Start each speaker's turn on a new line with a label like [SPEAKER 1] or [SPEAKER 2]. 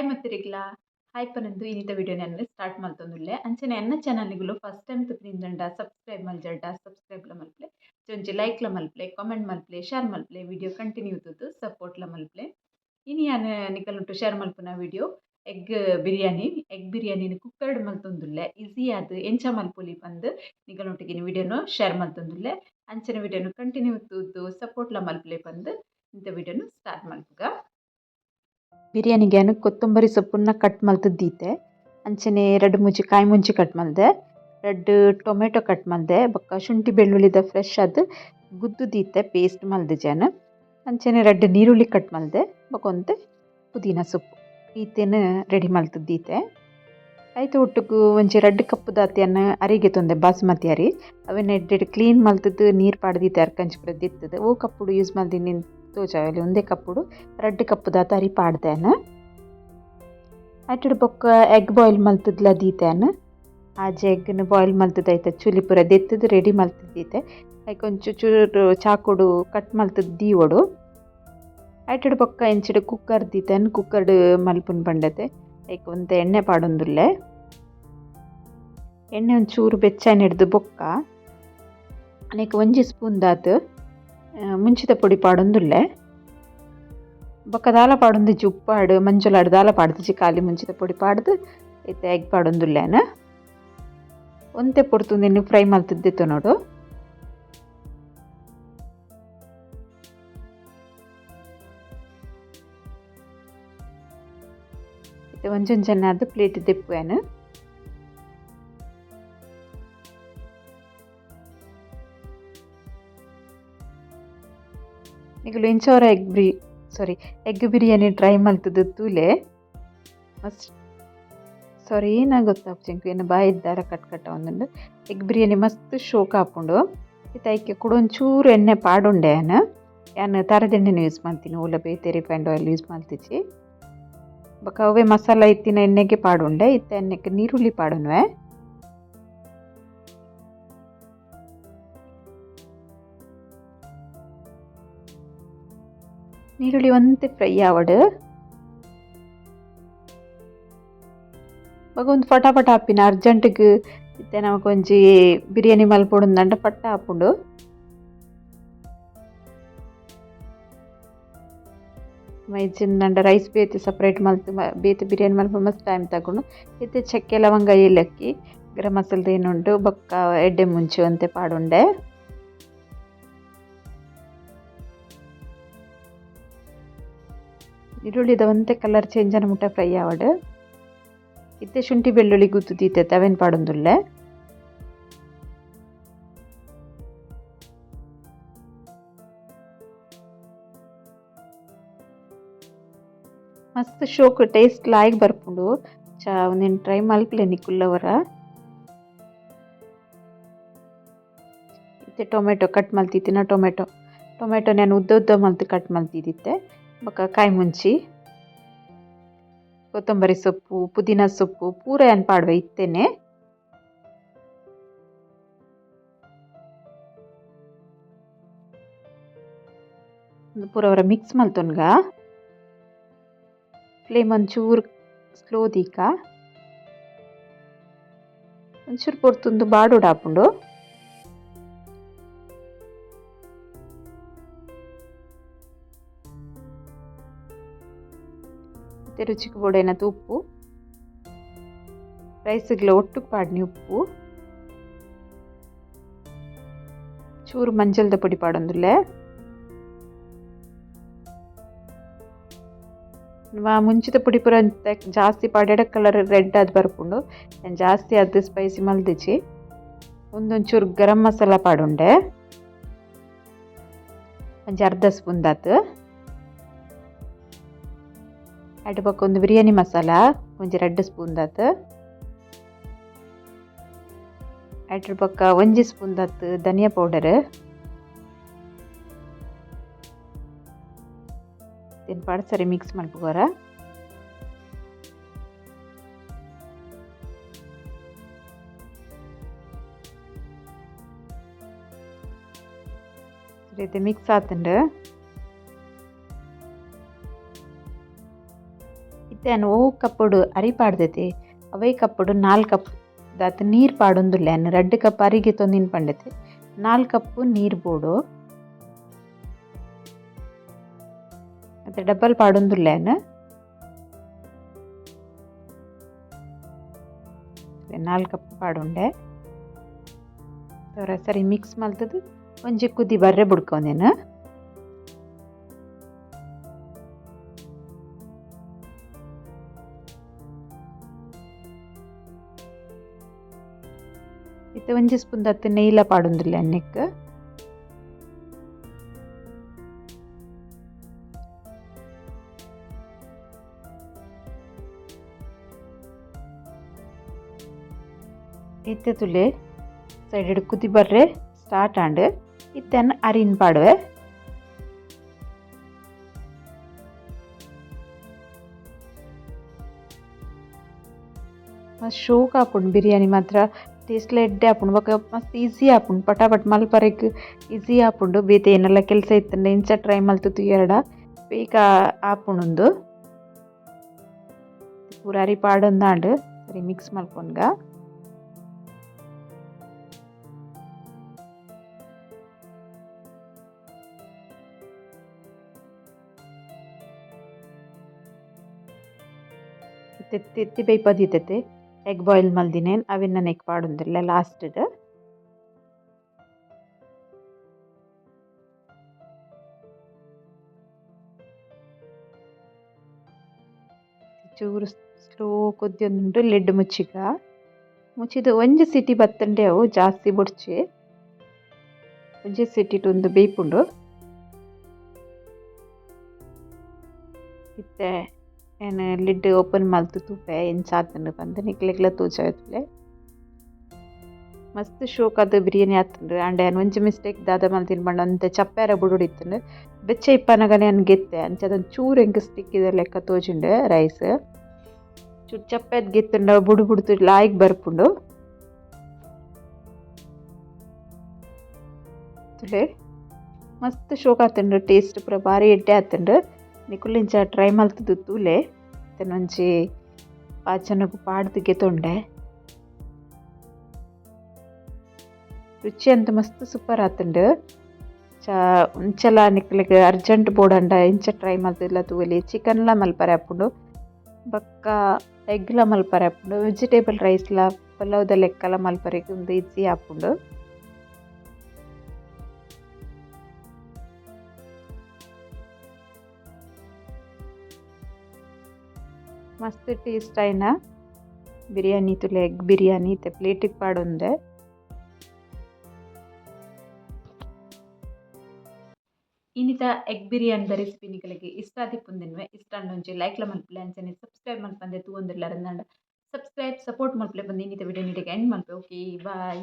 [SPEAKER 1] Hi ಮತ್ತಿರಿಗ್ಲ. Hi ಪನಂದು ಇನ್ನಿತ ವಿಡಿಯೋ ನಾನು ಸ್ಟಾರ್ಟ್ ಮಲ್ತೊಂದುಲ್ಲೆ ಅಂಚನೆ ಎನ್ನ ಚಾನಲ್ಗಳು ಫಸ್ಟ್ ಟೈಮ್ ತುಪ್ಪಿನಿಂದಂಡ ಸಬ್ಸ್ಕ್ರೈಬ್ ಮಲ್ಜಡ್ಡ ಸಬ್ಸ್ಕ್ರೈಬ್ಲ ಮಲ್ಪ್ಲೆ, ಜೊಂಜಿ ಲೈಕ್ಲ ಮಲ್ಪ್ಲೆ ಕಾಮೆಂಟ್ ಮಲ್ಪ್ಲೆ ಶೇರ್ ಮಲ್ಪ್ಲೆ ವಿಡಿಯೋ ಕಂಟಿನ್ಯೂ ಇದ್ದದ್ದು ಸಪೋರ್ಟ್ಲ ಮಲ್ಪಲೆ. ಇನ್ನು ಯಾನು ನಿಕಲುಂಟು ಶೇರ್ ಮಲ್ಪುನ ವಿಡಿಯೋ ಎಗ್ ಬಿರಿಯಾನಿ. ಎಗ್ ಬಿರಿಯಾನಿನ ಕುಕ್ಕರ್ಡ್ ಮಲ್ತೊಂದುಲ್ಲೆ. ಈಸಿ ಆದ್ ಎಂಚ ಮಲ್ಪೊಲಿ ಪಂದ್ ನಿಕಲುಂಟಿಗಿನ ವಿಡಿಯೋನು ಶೇರ್ ಮಲ್ತೊಂದುಲ್ಲೆ. ಅಂಚನೆ ವಿಡಿಯೋನು ಕಂಟಿನ್ಯೂ ಇದ್ದು ಸಪೋರ್ಟ್ಲ ಮಲ್ಪ್ಲೆ ಬಂದು ಇಂಥ ವಿಡಿಯೋನು ಸ್ಟಾರ್ಟ್ ಮಲ್ಪುಗ. ಬಿರಿಯಾನಿಗೆ ಕೊತ್ತಂಬರಿ ಸೊಪ್ಪನ್ನ ಕಟ್ ಮಲ್ತದ್ದೀತೆ ಅಂಚನೆ ಎರಡು ಮುಂಚೆ ಕಾಯಿ ಮುಂಚೆ ಕಟ್ ಮಲ್ದೆ ಎರಡು ಟೊಮೆಟೊ ಕಟ್ ಮಲ್ದೆ ಬೊಕ್ಕ ಶುಂಠಿ ಬೆಳ್ಳುಳ್ಳಿದ ಫ್ರೆಶ್ ಅದು ಗುದ್ದು ದೀತೆ ಪೇಸ್ಟ್ ಮಲ್ದೆ ಜನ. ಅಂಚನೆ ಎರಡು ನೀರುಳ್ಳಿ ಕಟ್ ಮಲ್ದೆ ಬೊಕೊಂತೆ ಪುದೀನ ಸೊಪ್ಪು. ಈತೇನು ರೆಡಿ ಮಲ್ತದ್ದೀತೆ ಐತೆ ಒಟ್ಟಿಗೂ ಒಂಚೆ ರಡ್ಡ್ ಕಪ್ಪು ದಾತಿಯನ್ನ ಅರಿಗೆ ತೊಂದೆ ಬಾಸ್ಮತಿ ಅರಿ. ಅವನ್ನ ಎಡ್ಡೆಡ್ ಕ್ಲೀನ್ ಮಲ್ತದ್ದು ನೀರು ಪಾಡ್ದೀತೆ ಅರ್ಕಂಚ್ ಪುರ ದಿತ್ತದ ಓ ಕಪ್ಪುಡು ಯೂಸ್ ಮಲ್ದಿನಿ ತೋಜಾವೆಲೆ ಒಂದೇ ಕಪ್ಪುಡು ರಡ್ಡ್ ಕಪ್ಪು ದಾತ ಅರಿ ಪಾಡ್ದೇನ ಅಟ್ಟಡ್ ಬೊಕ್ಕ ಎಗ್ ಬಾಯ್ಲ್ ಮಲ್ತದ್ಲ ದೀತೇನೆ. ಆಜೆ ಎಗ್ನ ಬಾಯ್ಲ್ ಮಲ್ತದೈತ, ಚುಲಿ ಪೂರ ದೆತ್ತದ ರೆಡಿ ಮಲ್ತದ್ದೀತೆ ಐಕ್ ಒಂಚು ಚೂರು ಚಾಕುಡು ಕಟ್ ಮಲ್ತದ ದೀವಡು. ಐಟಡ್ ಬೊಕ್ಕ ಎಂಚಿಡ್ ಕುಕ್ಕರ್ ದೀತೆನ್ ಕುಕ್ಕರ್ಡ್ ಮಲ್ಪುನ್ ಪಂಡತೆ ಐಕ್ ಒಂದು ಎಣ್ಣೆ ಪಾಡೊಂದುಲ್ಲೆ. ಎಣ್ಣೆ ಒಂಚೂರು ಬೆಚ್ಚನೆ ಹಿಡ್ದು ಬೊಕ್ಕ. ಅನೇಕ ಒಂಜಿ ಸ್ಪೂನ್ ದಾತ್. ಮುಂಚಿತ ಪೊಡಿ ಪಾಡೊಂದುಲ್ಲೆ ಬೊಕ್ಕ ದಾಲ ಪಾಡೊಂದು ಉಪ್ಪಾಡು ಮಂಜುಲಾಡು ದಾಲ ಪಾಡ್ದಿಜಿ ಖಾಲಿ ಮುಂಚಿತ ಪೊಡಿ ಪಾಡ್ದು ಇತ್ತೆ ಎಗ್ ಪಾಡೊಂದುಲ್ಲೆನ ಒಂತೆ ಪೊರ್ತುಂದಿನ್ನು ಫ್ರೈ ಮಲ್ತದ್ದಿತ್ತು ನೋಡು ಇತ್ತೆ ಒಂಜೊಂಜನ್ನ ಅದು ಪ್ಲೇಟ್ ದೆಪ್ಪುವೆನು ನಿಗಲು ಇಂಚವರ ಎಗ್ ಬ್ರಿ ಸಾರಿ ಎಗ್ ಬಿರಿಯಾನಿ ಟ್ರೈ ಮಲ್ತದ್ದು ತೂಲೆ. ಮಸ್ತ್ ಸಾರಿ ಏನ ಗೊತ್ತಾಗ್ಚಂಕು ಏನು ಬಾಯ್ ಇದ್ದಾರ ಕಟ್ ಕಟ್ಟ ಒಂದುಂಡು ಎಗ್ ಬಿರಿಯಾನಿ ಮಸ್ತ್ ಶೋಕ ಹಾಕೊಂಡು ಇತ್ತೈಕೆ ಕೂಡ ಒಂಚೂರು ಎಣ್ಣೆ ಪಾಡುಂಡೆ ಏನು ಯಾನು ತರದೆಣ್ಣೆನ ಯೂಸ್ ಮಾಡ್ತೀನಿ, ಓಲ ಬೇತೆ ರಿಫೈಂಡ್ ಆಯಿಲ್ ಯೂಸ್ ಮಾಡ್ತಿಚ್ಚಿ ಬೊಕ ಅವೇ ಮಸಾಲ ಇತ್ತಿನ ಎಣ್ಣೆಗೆ ಪಾಡುಂಡೆ, ಇತ್ತ ಎಣ್ಣೆಗೆ ನೀರುಳ್ಳಿ ಪಾಡುನ್ವೆ. ನೀರುಳ್ಳಿ ಒಂತೆ ಫ್ರೈ ಆವಡ್ ಬೊಕ ಒಂದು ಫಟಾಫಟ ಆಪಿನ ಅರ್ಜೆಂಟ್ಗ್ ಇತ್ತೆ ನಮಕ್ ಒಂಜಿ ಬಿರಿಯಾನಿ ಮಲ್ಪೊಡುಂದಂಡ ಪಟ್ಟ ಆಪುಂಡು ಮೈಜಿಂದಂಡ ರೈಸ್ ಬೇತೆ ಸಪ್ರೇಟ್ ಮಲ್ತು ಬೇತೆ ಬಿರಿಯಾನಿ ಮಲ್ಪ ಮಸ್ತ್ ಟೈಮ್ ತಗೊಂಡು ಇತ್ತೆ ಚಕ್ಕೆ ಲವಂಗ ಏಲಕ್ಕಿ ಗರಂ ಮಸಾಲದ ಏನುಂಡು ಬೊಕ್ಕ ಎಡ್ಡೆ ಮುಂಚು ಅಂತೆ ಪಾಡುಂಡೆ ಈರುಳ್ಳಿದ ಒಂತೆ ಕಲರ್ ಚೇಂಜ್ ಅನ್ನ ಮುಟ್ಟ ಫ್ರೈ ಆವಡ್. ಇತ್ತೆ ಶುಂಠಿ ಬೆಳ್ಳುಳ್ಳಿ ಗುದ್ದು ದೀತೆ ತವೆನ್ ಪಾಡೊಂದುಲ್ಲೆ. ಮಸ್ತ್ ಶೋಕ್ ಟೇಸ್ಟ್ ಲಾಯ್ಕ್ ಬರ್ಪುಂಡು. ಚಾ ಒಂದೇನು ಟ್ರೈ ಮಲ್ಪಲೆ ನಿಕ್ಕುಲ್ಲವರ. ಇತ್ತೆ ಟೊಮೆಟೊ ಕಟ್ ಮಲ್ತಿತ್ತಿನ ಟೊಮೆಟೊ. ಟೊಮೆಟೊ ನಾನು ಉದ್ದ ಉದ್ದ ಮಲ್ತು ಕಟ್ ಮಲ್ತಿದ್ದಿತ್ತೆ ಬೊಕ ಕಾಯಿ ಮುಂಚಿ ಕೊತ್ತಂಬರಿ ಸೊಪ್ಪು ಪುದೀನ ಸೊಪ್ಪು ಪೂರ ಏನು ಪಾಡುವೆ ಇತ್ತೇನೆ ಪೂರ ಅವರ ಮಿಕ್ಸ್ ಮಲ್ತೊನ್ಗ ಫ್ಲೇಮ್ ಒಂಚೂರು ಸ್ಲೋ ದೀಕ ಒಂಚೂರು ಪೊರ್ತುಂದು ಬಾಡುಡು ಮತ್ತೆ ರುಚಿಗೆ ಬೋಡೈನದು ಉಪ್ಪು ರೈಸ್ಗ್ಲ ಒಟ್ಟು ಪಾಡ್ನಿ ಉಪ್ಪು ಚೂರು ಮಂಜಲ್ದ ಪೊಡಿ ಪಾಡೊಂದುಲ್ಲೆ ಮುಂಚಿತ ಪುಡಿ ಪೂರ ಜಾಸ್ತಿ ಪಾಡ್ಯಾಡ ಕಲರ್ ರೆಡ್ ಅದು ಬರ್ಪುಂಡು ಜಾಸ್ತಿ ಅದು ಸ್ಪೈಸಿ ಮಲ್ದಿಚ್ಚಿ ಒಂದೊಂಚೂರು ಗರಂ ಮಸಾಲ ಪಾಡುಂಡೆ ಒಂಜಿ ಅರ್ಧ ಸ್ಪೂನ್ ದಾತ್ ಅಡ್ ಪಕ್ಕ ಒಂದು ಬಿರಿಯಾನಿ ಮಸಾಲ ಒಂಜಿ ಎರಡು ಸ್ಪೂನ್ ದಾತ್ ಅಡ್ರ ಪಕ್ಕ ಒಂಜಿ ಸ್ಪೂನ್ ದಾತ್ ಧನಿಯಾ ಪೌಡರ್ ಇದನ್ನು ಪಾಡು ಸರಿ ಮಿಕ್ಸ್ ಮಾಡ್ಕೋರ ಇದು ಮಿಕ್ಸ್ ಆತಂಡು ಓ ಕಪ್ಪುಡು ಅರಿ ಪಾಡ್ದೈತಿ ಅವೈ ಕಪ್ಪುಡು ನಾಲ್ ಕಪ್, ದಾತ ನೀರು ಪಾಡೊಂದುಲ್ಲೆ ಅನ್ನು ರಡ್ಡ್ ಕಪ್ ಅರಿಗೆ ತೊಂದಿನ ಪಂಡತೆ. ನಾಲ್ ಕಪ್ಪು ನೀರು ಬೋಡು ಮತ್ತೆ ಡಬ್ಬಲ್ ಪಾಡೊಂದುಲ್ಲೆನ್ ನಾಲ್ ಕಪ್ ಪಾಡುಂಡೆ. ಸರಿ ಮಿಕ್ಸ್ ಮಲ್ತದು ಒಂಜಿ ಕುದಿ ಬರ್ರೆ ಬುಡ್ಕೊಂದೇನು ಇತ್ತೆ ಒಂಜಿ ಸ್ಪೂನ್ ದತ್ತು ನೆಯ್ಲ ಪಾಡೊಂದುಲ್ಲೆ ಅನ್ನೆಕ್ ಇತ್ತೆ ತುಲೆ ಸೈಡ್ ಕುದಿ ಬರ್ರೆ ಸ್ಟಾರ್ಟ್ ಆಂಡ್ ಇತ್ತನ್ನ ಅರಿನ್ ಪಾಡುವೆ ಮಸ್ತ್ ಶೋಕ್ ಆಪುಂಡು ಬಿರಿಯಾನಿ ಮಾತ್ರ ಟೇಸ್ಟ್ಲ ಎಡ್ಡೆ ಬೊಕ ಮಸ್ತ್ ಈಸಿ ಆಪುಂಡು ಪಟಾಪಟ್ ಮಲ್ಪರೆಗ್ ಈಸಿ ಆಪುಂಡು ಬೇತೆ ಏನೆಲ್ಲ ಕೆಲಸ ಇತ್ತಂಡ, ಇಂಚ ಟ್ರೈ ಮಲ್ತುದು ಎರಡ, ಬೇಗ ಆಪುಂಡು ಪೂರಾರಿ ಪಾಡೊಂದಾಂಡು ಸರಿ ಮಿಕ್ಸ್ ಮಲ್ಪೊನ್ಗ ತೆತ್ತಿ ಎತ್ತಿ ಬೇಯ್ಪದಿತ್ತತೆ ಎಗ್ ಬಾಯ್ಲ್ ಮಲ್ದಿನೇನು ಅವೆನ್ ನೆಕ್ ಪಾಡೊಂದುಲ್ಲೆ ಲಾಸ್ಟ್ಡ್ ಚೂರು ಸ್ಲೋ ಕೊದ್ಯೊಂದುಂಡು ಲಿಡ್ ಮುಚ್ಚಿಗ. ಮುಚ್ಚಿದು ಒಂಜಿ ಸಿಟಿ ಬತ್ತಂಡೆ ಅವು, ಜಾಸ್ತಿ ಬುಡ್ಚಿ. ಒಂಜಿ ಸಿಟಿಟ್ ಉಂದು ಬೇಯ್ಪುಂಡು ಇತ್ತೆ. ಏನು ಲಿಡ್ ಓಪನ್ ಮಲ್ತು ತೂಪೆ ಎಂಚ ಆತುಂಡು ಪಂದ್ ನಿಕ್ಲೆಗ್ಲ ತೋಜಾಯ್ತುಲೆ ಮಸ್ತ್ ಶೋಕ್ ಅದು ಬಿರಿಯಾನಿ ಆತುಂಡು ಅಂಡ್ ಏನು ಒಂಜಿ ಮಿಸ್ಟೇಕ್ ದಾದ ಮಲ್ತಿನ ಪಂಡ ಅಂತೆ ಚಪ್ಪೆರ ಬುಡುಡಿತ್ತುಂಡು ಬೆಚ್ಚ ಇಪ್ಪನಗನೆ ಅನ್ ಗೆತ್ತೆ. ಅಂಚೆ ಅದೊಂದು ಚೂರು ಸ್ಟಿಕ್ ಇದೆ ಲೆಕ್ಕ ತೋಜುಂಡು ರೈಸ್ ಚೂರು ಚಪ್ಪೆದ್ ಗೆತ್ತುಂಡ, ಬುಡು ಬುಡ್ತು ಲಾಯ್ಕ್ ಬರ್ಪುಂಡು. ಮಸ್ತ್ ಶೋಕ್ ಆತುಂಡು ಟೇಸ್ಟ್ ಪೂರ ಬಾರಿ ಎಡ್ಡೆ ಆತುಂಡು ನಿಕುಲಿಂಚ ಟ್ರೈ ಮಲ್ತುದು ತೂಲೆ ಒಂಜಿ ಪಾಚನಗು ಪಾಡ್ದು ಗೆತೊಂಡೆ ರುಚಿ ಅಂತ ಮಸ್ತ್ ಸೂಪರ್ ಆತುಂಡು ಚಾ ಉಂಚಲ ನಿಕ್ಲೆಗ್ ಅರ್ಜೆಂಟ್ ಬೋಡಂಡ ಇಂಚ ಟ್ರೈ ಮಲ್ತುಲ್ಲ ತೂವಲಿ ಚಿಕನ್ಲ ಮಲ್ಪರೆ ಆಪುಂಡು ಬೊಕ್ಕ ಎಗ್ಲ ಮಲ್ಪರೆ ಆಪುಂಡು ವೆಜಿಟೇಬಲ್ ರೈಸ್ಲ ಪಲಾವ್ದ ಲೆಕ್ಕಲ ಮಲ್ಪರೆಗ್ ಉಂದು ಈಜಿ ಆಪುಂಡು ಮಸ್ತ್ ಟೇಸ್ಟ್ ಆಯ್ನ ಬಿರಿಯಾನಿ ತುಲೆ ಎಗ್ ಬಿರಿಯಾನಿ ಇತ್ತೆ ಪ್ಲೇಟಿಗೆ ಪಾಡೊಂದೆ ಇನ್ನಿತ ಎಗ್ ಬಿರಿಯಾನಿ ರೆಸಿಪಿ ನಿಕಲೆಗ್ ಇಷ್ಟ ಆದಿಪ್ಪುಂದೆನ್ವೆ ಇಷ್ಟ ಅಂಡೊಂಜಿ ಲೈಕ್ಲ ಮಲ್ಪಲೆ ಅಂಚನೆ ಸಬ್ಸ್ಕ್ರೈಬ್ ಮಲ್ಪಂದೆ ತೂವೊಂದಿರ್ಲಾರಂದಾಂಡ ಸಬ್ಸ್ಕ್ರೈಬ್ ಸಪೋರ್ಟ್ ಮಲ್ಪಲೆ ಬಂದು ಇನ್ನಿತ ವಿಡಿಯೋ ನೀಟಿಗೆ ಎಂಡ್ ಮಲ್ಪೆ ಓಕೆ ಬಾಯ್